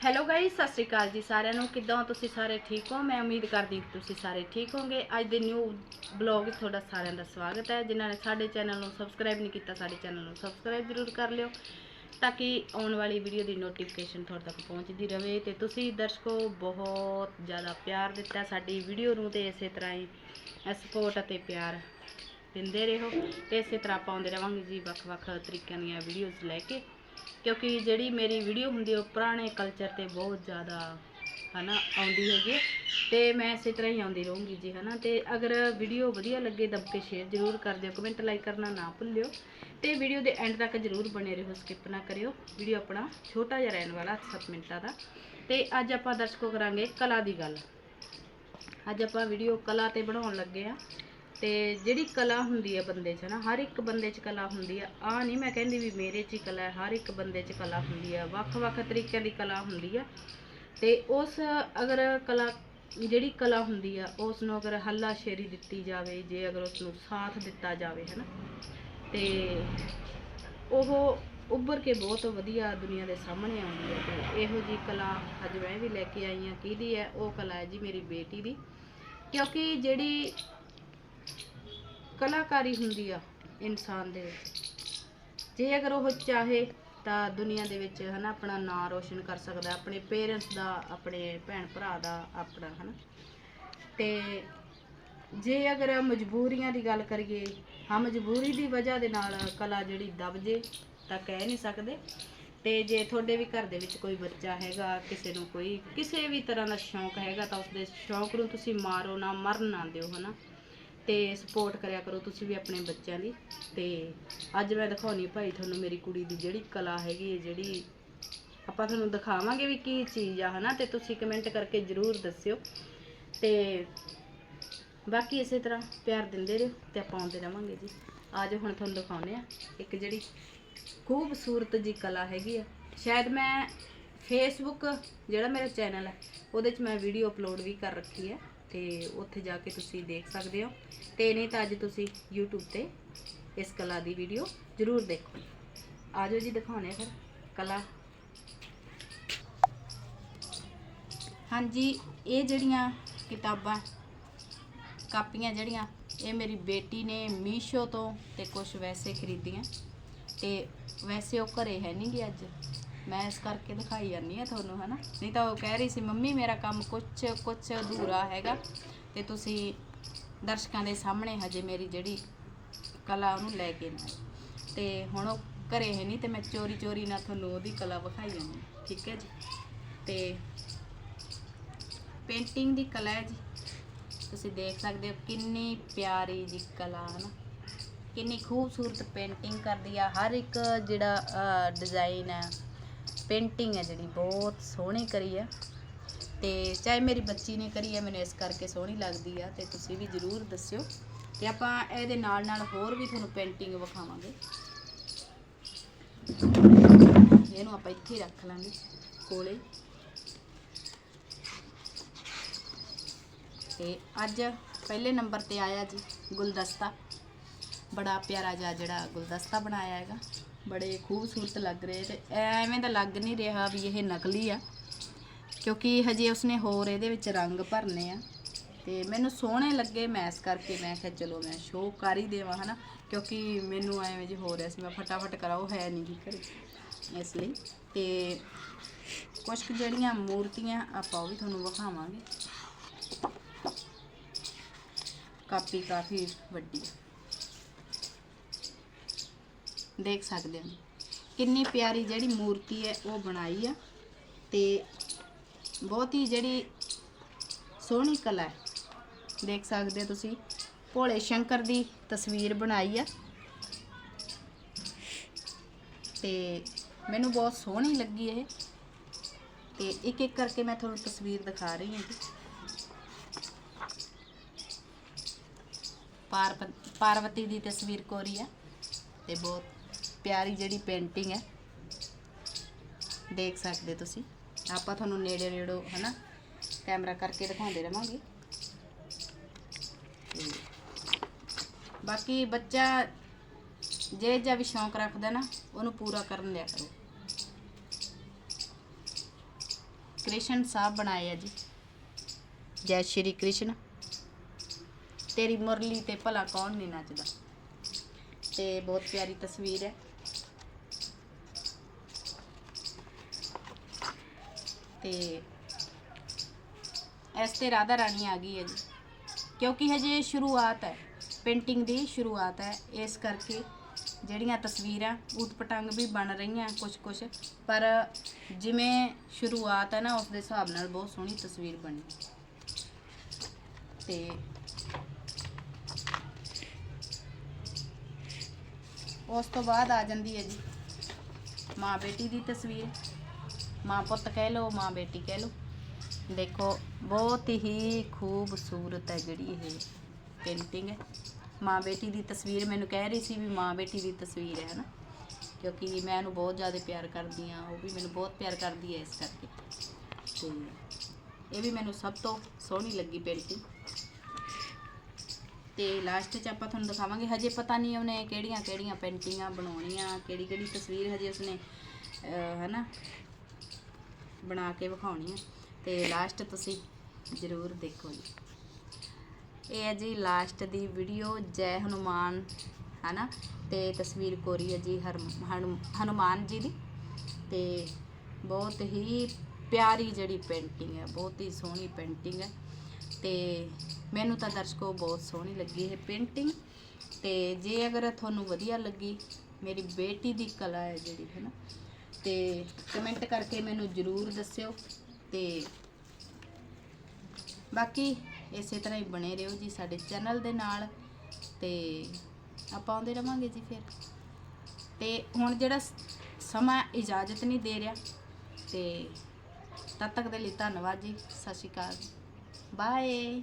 Hello guys ਸਤਿ ਸ਼੍ਰੀ ਅਕਾਲ ਜੀ ਸਾਰਿਆਂ ਨੂੰ। ਕਿੱਦਾਂ ਹੋ ਤੁਸੀਂ ਸਾਰੇ? ਠੀਕ ਹੋ? ਮੈਂ ਉਮੀਦ ਕਰਦੀ ਕਿ ਤੁਸੀਂ ਸਾਰੇ ਠੀਕ ਹੋਗੇ ਅੱਜ ਦੇ ਨਿਊ ਬਲੌਗ ਵਿੱਚ ਤੁਹਾਡਾ ਸਾਰਿਆਂ ਦਾ ਸਵਾਗਤ ਹੈ। ਜਿਨ੍ਹਾਂ ਨੇ ਸਾਡੇ ਚੈਨਲ ਨੂੰ ਸਬਸਕ੍ਰਾਈਬ ਨਹੀਂ ਕੀਤਾ, ਸਾਡੇ ਚੈਨਲ ਨੂੰ ਸਬਸਕ੍ਰਾਈਬ ਜ਼ਰੂਰ ਕਰ ਲਿਓ ਤਾਂ ਕਿ ਆਉਣ ਵਾਲੀ ਵੀਡੀਓ ਦੀ ਨੋਟੀਫਿਕੇਸ਼ਨ ਤੁਹਾਡੇ ਤੱਕ ਪਹੁੰਚਦੀ ਰਹੇ। ਤੇ ਤੁਸੀਂ ਦਰਸ਼ਕੋ, ਬਹੁਤ ਜ਼ਿਆਦਾ ਪਿਆਰ ਦਿੱਤਾ ਸਾਡੀ ਵੀਡੀਓ ਨੂੰ ਤੇ ਇਸੇ ਤਰ੍ਹਾਂ ਹੀ ਸਪੋਰਟ ਅਤੇ ਪਿਆਰ ਦਿੰਦੇ ਰਹੋ। ਤੇ ਇਸੇ ਤਰ੍ਹਾਂ ਪਾਉਂਦੇ ਰਵਾਂਗੇ ਜੀ ਵੱਖ-ਵੱਖ ਤਰੀਕਿਆਂ ਦੀਆਂ ਵੀਡੀਓਜ਼ ਲੈ ਕੇ। ਕਿਉਂਕਿ ਜਿਹੜੀ ਮੇਰੀ ਵੀਡੀਓ ਹੁੰਦੀ ਉਹ ਪੁਰਾਣੇ ਕਲਚਰ ਤੇ ਬਹੁਤ ਜ਼ਿਆਦਾ ਹਨਾ ਆਉਂਦੀ ਹੈਗੀ ਹੈ ਤੇ ਮੈਂ ਇਸੇ ਤਰ੍ਹਾਂ ਹੀ ਆਉਂਦੀ ਰਹੂੰਗੀ ਜੀ ਹਨਾ। ਤੇ ਅਗਰ ਵੀਡੀਓ ਵਧੀਆ ਲੱਗੇ ਦਬ ਕੇ ਸ਼ੇਅਰ ਜ਼ਰੂਰ ਕਰ ਦਿਓ ਕਮੈਂਟ ਲਾਈਕ ਕਰਨਾ ਨਾ ਭੁੱਲਿਓ। ਤੇ ਵੀਡੀਓ ਦੇ ਐਂਡ ਤੱਕ ਜ਼ਰੂਰ ਬਣੇ ਰਹੋ ਸਕਿਪ ਨਾ ਕਰਿਓ। ਵੀਡੀਓ ਆਪਣਾ ਛੋਟਾ ਜਿਹਾ ਰਹਿਣ ਵਾਲਾ 7 ਮਿੰਟਾਂ ਦਾ। ਤੇ ਅੱਜ ਆਪਾਂ ਦਰਸ਼ਕੋ ਕਰਾਂਗੇ ਕਲਾ ਦੀ ਗੱਲ। ਅੱਜ ਆਪਾਂ ਵੀਡੀਓ ਕਲਾ ਤੇ ਬਣਾਉਣ ਲੱਗੇ ਆ। ਤੇ ਜਿਹੜੀ ਕਲਾ ਹੁੰਦੀ ਹੈ ਬੰਦੇ 'ਚ ਨਾ, ਹਰ ਇੱਕ ਬੰਦੇ 'ਚ ਕਲਾ ਹੁੰਦੀ ਆ। ਆ ਨਹੀਂ ਮੈਂ ਕਹਿੰਦੀ ਵੀ ਮੇਰੇ 'ਚ ਹੀ ਕਲਾ ਹੈ, ਹਰ ਇੱਕ ਬੰਦੇ 'ਚ ਕਲਾ ਹੁੰਦੀ ਆ, ਵੱਖ-ਵੱਖ ਤਰੀਕਿਆਂ ਦੀ ਕਲਾ ਹੁੰਦੀ ਆ। ਤੇ ਉਸ ਅਗਰ ਕਲਾ, ਜਿਹੜੀ ਕਲਾ ਹੁੰਦੀ ਆ ਉਸ ਨੂੰ ਅਗਰ ਹੱਲਾ ਸ਼ੇਰੀ ਦਿੱਤੀ ਜਾਵੇ, ਜੇ ਅਗਰ ਉਸ ਨੂੰ ਸਾਥ ਦਿੱਤਾ ਜਾਵੇ ਹੈ ਨਾ ਤੇ ਉਹ ਉੱਭਰ ਕੇ ਬਹੁਤ ਵਧੀਆ ਦੁਨੀਆ ਦੇ ਸਾਹਮਣੇ ਆਉਂਦੀ ਹੈ ਤੇ ਇਹੋ ਜੀ ਕਲਾ ਅੱਜ ਮੈਂ ਵੀ ਲੈ ਕੇ ਆਈ ਹਾਂ ਕਿਹਦੀ ਹੈ? ਉਹ ਕਲਾ ਹੈ ਜੀ ਮੇਰੀ ਬੇਟੀ ਦੀ। ਕਿਉਂਕਿ ਜਿਹੜੀ ਕਲਾਕਾਰੀ ਹੁੰਦੀ ਆ ਇਨਸਾਨ ਦੇ ਵਿੱਚ। ਜੇ ਅਗਰ ਉਹ ਚਾਹੇ ਤਾਂ ਦੁਨੀਆ ਦੇ ਵਿੱਚ ਹਨਾ ਆਪਣਾ ਨਾਂ ਰੋਸ਼ਨ ਕਰ ਸਕਦਾ, ਆਪਣੇ ਪੇਰੈਂਟਸ ਦਾ, ਆਪਣੇ ਭੈਣ ਭਰਾ ਦਾ ਆਪਣਾ ਹਨਾ। ਤੇ ਜੇ ਅਗਰ ਮਜਬੂਰੀਆਂ ਦੀ ਗੱਲ ਕਰੀਏ ਹਾਂ ਮਜਬੂਰੀ ਦੀ ਵਜ੍ਹਾ ਦੇ ਨਾਲ ਕਲਾ ਜਿਹੜੀ ਦਬ ਜੇ ਤਾਂ ਕਹਿ ਨਹੀਂ ਸਕਦੇ। ਤੇ ਜੇ ਤੁਹਾਡੇ ਵੀ ਘਰ ਦੇ ਵਿੱਚ ਕੋਈ ਬੱਚਾ ਹੈਗਾ, ਕਿਸੇ ਨੂੰ ਕੋਈ, ਕਿਸੇ ਵੀ ਤਰ੍ਹਾਂ ਦਾ ਸ਼ੌਂਕ ਹੈਗਾ ਤਾਂ ਉਸਦੇ ਸ਼ੌਂਕ ਨੂੰ ਤੁਸੀਂ ਮਾਰੋ ਨਾ, ਮਰਨ ਨਾ ਦਿਓ ਹਨਾ। ਤੇ ਸਪੋਰਟ ਕਰਿਆ ਕਰੋ ਤੁਸੀਂ ਵੀ ਆਪਣੇ ਬੱਚਿਆਂ ਦੀ। ਤੇ ਅੱਜ ਮੈਂ ਦਿਖਾਉਣੀ ਭਾਈ ਤੁਹਾਨੂੰ ਮੇਰੀ ਕੁੜੀ ਦੀ ਜਿਹੜੀ ਕਲਾ ਹੈਗੀ ਹੈ ਜਿਹੜੀ ਆਪਾਂ ਤੁਹਾਨੂੰ ਦਿਖਾਵਾਂਗੇ ਵੀ ਕੀ ਚੀਜ਼ ਆ, ਹਨਾ? ਤੇ ਤੁਸੀਂ ਕਮੈਂਟ ਕਰਕੇ ਜਰੂਰ ਦੱਸਿਓ। ਤੇ ਬਾਕੀ ਇਸੇ ਤਰ੍ਹਾਂ ਪਿਆਰ ਦਿੰਦੇ ਰਹੋ ਤੇ ਆਪਾਂ ਆਉਂਦੇ ਰਵਾਂਗੇ ਜੀ। ਅੱਜ ਹੁਣ ਤੁਹਾਨੂੰ ਦਿਖਾਉਨੇ ਆ ਇੱਕ ਜਿਹੜੀ ਖੂਬਸੂਰਤ ਜੀ ਕਲਾ ਹੈਗੀ ਆ। ਸ਼ਾਇਦ ਮੈਂ ਫੇਸਬੁੱਕ ਜਿਹੜਾ ਮੇਰਾ ਚੈਨਲ ਹੈ ਉਹਦੇ 'ਚ ਮੈਂ ਵੀਡੀਓ ਅਪਲੋਡ ਵੀ ਕਰ ਰੱਖੀ ਹੈ ਤੇ ਉੱਥੇ ਜਾ ਕੇ ਤੁਸੀਂ ਦੇਖ ਸਕਦੇ ਹੋ। ਤੇ ਨਹੀਂ ਤਾਂ ਅੱਜ ਤੁਸੀਂ YouTube ਤੇ ਇਸ ਕਲਾ ਦੀ ਵੀਡੀਓ ਜ਼ਰੂਰ ਦੇਖੋ। ਆਜੋ ਜੀ ਦਿਖਾਉਣੇ ਫਿਰ ਕਲਾ। ਹਾਂਜੀ, ਇਹ ਜਿਹੜੀਆਂ ਕਿਤਾਬਾਂ, ਕਾਪੀਆਂ ਜਿਹੜੀਆਂ, ਇਹ ਮੇਰੀ ਬੇਟੀ ਨੇ ਮੀਸ਼ੋ ਤੋਂ ਤੇ ਕੁਝ ਵੈਸੇ ਖਰੀਦੀਆਂ। ਤੇ ਵੈਸੇ ਉਹ ਘਰੇ ਹੈ ਨਹੀਂ ਗੀ ਅੱਜ। ਮੈਂ ਇਸ ਕਰਕੇ ਦਿਖਾਈ ਜਾਂਦੀ ਆ ਤੁਹਾਨੂੰ, ਹਨਾ? ਨਹੀਂ ਤਾਂ ਉਹ ਕਹਿ ਰਹੀ ਸੀ, ਮੰਮੀ, ਮੇਰਾ ਕੰਮ ਕੁਛ ਕੁਛ ਅਧੂਰਾ ਹੈਗਾ ਤੇ ਤੁਸੀਂ ਦਰਸ਼ਕਾਂ ਦੇ ਸਾਹਮਣੇ ਹਜੇ ਮੇਰੀ ਜਿਹੜੀ ਕਲਾ ਉਹਨੂੰ ਲੈ ਕੇ ਨਾ ਤੇ ਹੁਣ ਉਹ ਘਰੇ ਹੈ ਨਹੀਂ ਤੇ ਮੈਂ ਚੋਰੀ ਚੋਰੀ ਨਾਲ ਤੁਹਾਨੂੰ ਉਹਦੀ ਕਲਾ ਵਿਖਾਈ ਜਾਂਦੀ ਠੀਕ ਹੈ ਜੀ? ਤੇ ਪੇਂਟਿੰਗ ਦੀ ਕਲਾ ਹੈ ਜੀ। ਤੁਸੀਂ ਦੇਖ ਸਕਦੇ ਹੋ ਕਿੰਨੀ ਪਿਆਰੀ ਜੀ ਕਲਾ ਹੈ ਨਾ ਕਿੰਨੀ ਖੂਬਸੂਰਤ ਪੇਂਟਿੰਗ ਕਰਦੀ ਆ, ਹਰ ਇੱਕ ਜਿਹੜਾ ਡਿਜ਼ਾਈਨ ਹੈ ਪੇਂਟਿੰਗ ਹੈ ਜਿਹੜੀ, ਬਹੁਤ ਸੋਹਣੀ ਕਰੀ ਆ। ਤੇ ਚਾਹੇ ਮੇਰੀ ਬੱਚੀ ਨੇ ਕਰੀ ਹੈ ਮੈਨੂੰ ਇਸ ਕਰਕੇ ਸੋਹਣੀ ਲੱਗਦੀ ਆ, ਤੇ ਤੁਸੀਂ ਵੀ ਜਰੂਰ ਦੱਸਿਓ। ਤੇ ਆਪਾਂ ਇਹਦੇ ਨਾਲ ਨਾਲ ਹੋਰ ਵੀ ਤੁਹਾਨੂੰ ਪੇਂਟਿੰਗ ਵਿਖਾਵਾਂਗੇ। ਇਹਨੂੰ ਆਪਾਂ ਇੱਥੇ ਹੀ ਰੱਖ ਲਾਂਗੇ, ਕੋਲੇ। ਤੇ ਅੱਜ ਪਹਿਲੇ ਨੰਬਰ ਤੇ ਆਇਆ ਜੀ ਗੁਲਦਸਤਾ। ਬੜਾ ਪਿਆਰਾ ਜਿਹਾ ਜਿਹੜਾ ਗੁਲਦਸਤਾ ਬਣਾਇਆ ਹੈਗਾ। ਬੜੇ ਖੂਬਸੂਰਤ ਲੱਗ ਰਹੇ ਤੇ ਐਵੇਂ ਦਾ ਲੱਗ ਨਹੀਂ ਰਿਹਾ ਵੀ ਇਹ ਨਕਲੀ ਆ, ਕਿਉਂਕਿ ਹਜੇ ਉਸਨੇ ਹੋਰ ਇਹਦੇ ਵਿੱਚ ਰੰਗ ਭਰਨੇ ਆ। ਤੇ ਮੈਨੂੰ ਸੋਹਣੇ ਲੱਗੇ ਮੈਸ ਕਰਕੇ ਮੈਂ ਕਿਹਾ ਚਲੋ ਮੈਂ ਸ਼ੋਅ ਕਰ ਹੀ ਦੇਵਾਂ, ਹਨਾ? ਕਿਉਂਕਿ ਮੈਨੂੰ ਐਵੇਂ ਜੇ ਹੋ ਰਿਹਾ ਸੀ, ਮੈਂ ਫਟਾਫਟ ਕਰਾਓ, ਹੈ ਨਹੀਂ ਜੀ ਘਰੇ। ਇਸ ਲਈ ਤੇ ਕੁਝ ਕੁ ਜਿਹੜੀਆਂ ਮੂਰਤੀਆਂ ਆਪਾਂ ਉਹ ਵੀ ਤੁਹਾਨੂੰ ਵਿਖਾਵਾਂਗੇ। ਕਾਪੀ ਕਾਫੀ ਵੱਡੀ ਹੈ ਦੇਖ ਸਕਦੇ ਹੋ। ਕਿੰਨੀ ਪਿਆਰੀ ਜਿਹੜੀ ਮੂਰਤੀ ਹੈ, ਉਹ ਬਣਾਈ ਆ ਤੇ ਬਹੁਤ ਹੀ ਜਿਹੜੀ ਸੋਹਣੀ ਕਲਾ ਹੈ। ਦੇਖ ਸਕਦੇ ਹੋ ਤੁਸੀਂ, ਭੋਲੇ ਸ਼ੰਕਰ ਦੀ ਤਸਵੀਰ ਬਣਾਈ ਆ। ਤੇ ਮੈਨੂੰ ਬਹੁਤ ਸੋਹਣੀ ਲੱਗੀ ਇਹ। ਤੇ ਇੱਕ ਇੱਕ ਕਰਕੇ ਮੈਂ ਤੁਹਾਨੂੰ ਤਸਵੀਰ ਦਿਖਾ ਰਹੀ ਹਾਂ ਜੀ। ਪਾਰਪ- ਪਾਰਵਤੀ ਦੀ ਤਸਵੀਰ ਕੋਰੀ ਆ ਤੇ ਬਹੁਤ ਪਿਆਰੀ ਜਿਹੜੀ ਪੇਂਟਿੰਗ ਹੈ, ਦੇਖ ਸਕਦੇ ਤੁਸੀਂ। ਆਪਾਂ ਤੁਹਾਨੂੰ ਨੇੜੇ ਨੇੜੋ ਹਨਾ, ਕੈਮਰਾ ਕਰਕੇ ਦਿਖਾਉਂਦੇ ਰਵਾਂਗੇ। ਤੇ ਬਾਕੀ ਬੱਚਾ ਜੇ ਜਿਹਾ ਵੀ ਸ਼ੌਂਕ ਰੱਖਦਾ ਨਾ, ਉਹਨੂੰ ਪੂਰਾ ਕਰਨ ਲਿਆ ਕਰੋ। ਕ੍ਰਿਸ਼ਨ ਸਾਹਿਬ ਬਣਾਏ ਆ ਜੀ। ਜੈ ਸ਼੍ਰੀ ਕ੍ਰਿਸ਼ਨ। ਤੇਰੀ ਮੁਰਲੀ ਤੇ ਭਲਾ ਕੌਣ ਨਹੀਂ ਨੱਚਦਾ। ਤੇ ਬਹੁਤ ਪਿਆਰੀ ਤਸਵੀਰ ਹੈ। ਤੇ ਇਸ ਤੇ ਰਾਧਾ ਰਾਣੀ ਆ ਗਈ ਹੈ ਜੀ। ਕਿਉਂਕਿ ਹਜੇ ਸ਼ੁਰੂਆਤ ਹੈ ਪੇਂਟਿੰਗ ਦੀ ਸ਼ੁਰੂਆਤ ਹੈ। ਇਸ ਕਰਕੇ ਜਿਹੜੀਆਂ ਤਸਵੀਰਾਂ ਊਟ ਪਟੰਗ ਵੀ ਬਣ ਰਹੀਆਂ ਕੁਝ ਕੁਝ ਪਰ ਜਿਵੇਂ ਸ਼ੁਰੂਆਤ ਹੈ ਨਾ, ਉਸ ਦੇ ਹਿਸਾਬ ਨਾਲ ਬਹੁਤ ਸੋਹਣੀ ਤਸਵੀਰ ਬਣੀ। ਤੇ ਉਸ ਤੋਂ ਬਾਅਦ ਆ ਜਾਂਦੀ ਹੈ ਜੀ ਮਾਂ ਬੇਟੀ ਦੀ ਤਸਵੀਰ। ਮਾਂ ਪੁੱਤ ਕਹਿ ਲਓ ਮਾਂ ਬੇਟੀ ਕਹਿ ਲਓ। ਦੇਖੋ ਬਹੁਤ ਹੀ ਖੂਬਸੂਰਤ ਹੈ ਜਿਹੜੀ ਇਹ ਪੇਂਟਿੰਗ ਹੈ। ਮਾਂ ਬੇਟੀ ਦੀ ਤਸਵੀਰ ਮੈਨੂੰ ਕਹਿ ਰਹੀ ਸੀ ਵੀ ਮਾਂ ਬੇਟੀ ਦੀ ਤਸਵੀਰ ਹੈ ਨਾ ਕਿਉਂਕਿ ਮੈਂ ਉਹਨੂੰ ਬਹੁਤ ਜ਼ਿਆਦਾ ਪਿਆਰ ਕਰਦੀ ਆ ਉਹ ਵੀ ਮੈਨੂੰ ਬਹੁਤ ਪਿਆਰ ਕਰਦੀ ਹੈ ਇਸ ਕਰਕੇ। ਤੇ ਇਹ ਵੀ ਮੈਨੂੰ ਸਭ ਤੋਂ ਸੋਹਣੀ ਲੱਗੀ ਪੇਂਟਿੰਗ ਤੇ ਲਾਸਟ 'ਚ ਆਪਾਂ ਤੁਹਾਨੂੰ ਦਿਖਾਵਾਂਗੇ ਹਜੇ ਪਤਾ ਨਹੀਂ ਉਹਨੇ ਕਿਹੜੀਆਂ ਕਿਹੜੀਆਂ ਪੇਂਟਿੰਗਾਂ ਬਣਾਉਣੀਆਂ ਕਿਹੜੀ ਕਿਹੜੀ ਤਸਵੀਰ ਹਜੇ ਉਸਨੇ ਅਹ, ਹਨਾ ਬਣਾ ਕੇ ਵਿਖਾਉਣੀ ਹੈ ਤੇ ਲਾਸਟ ਤੁਸੀਂ ਜ਼ਰੂਰ ਦੇਖੋ ਜੀ। ਇਹ ਹੈ ਜੀ ਲਾਸਟ ਦੀ ਵੀਡੀਓ ਜੈ ਹਨੂਮਾਨ, ਹਨਾ? ਤੇ ਤਸਵੀਰ ਕੋਰੀ ਹੈ ਜੀ ਹਰਮ- ਹਨੁ- ਹਨੂਮਾਨ ਜੀ ਦੀ। ਤੇ ਬਹੁਤ ਹੀ ਪਿਆਰੀ ਜਿਹੜੀ ਪੇਂਟਿੰਗ ਹੈ, ਬਹੁਤ ਹੀ ਸੋਹਣੀ ਪੇਂਟਿੰਗ ਹੈ। ਤੇ ਮੈਨੂੰ ਤਾਂ ਦਰਸ਼ਕੋ ਬਹੁਤ ਸੋਹਣੀ ਲੱਗੀ ਇਹ ਪੇਂਟਿੰਗ ਤੇ ਜੇ ਅਗਰ ਤੁਹਾਨੂੰ ਵਧੀਆ ਲੱਗੀ, ਮੇਰੀ ਬੇਟੀ ਦੀ ਕਲਾ ਹੈ ਜਿਹੜੀ ਹੈ ਨਾ ਤੇ ਕਮੈਂਟ ਕਰਕੇ ਮੈਨੂੰ ਜ਼ਰੂਰ ਦੱਸਿਓ ਤੇ ਬਾਕੀ ਇਸੇ ਤਰ੍ਹਾਂ ਹੀ ਬਣੇ ਰਹੋ ਜੀ ਸਾਡੇ ਚੈਨਲ ਦੇ ਨਾਲ ਤੇ ਆਪਾਂ ਆਉਂਦੇ ਰਵਾਂਗੇ ਜੀ ਫਿਰ। ਤੇ ਹੁਣ ਜਿਹੜਾ ਸਮਾਂ ਇਜਾਜ਼ਤ ਨਹੀਂ ਦੇ ਰਿਹਾ ਤੇ ਤਦ ਤੱਕ ਦੇ ਲਈ ਧੰਨਵਾਦ ਜੀ, ਸਤਿ ਸ਼੍ਰੀ ਅਕਾਲ। ਬਾਏ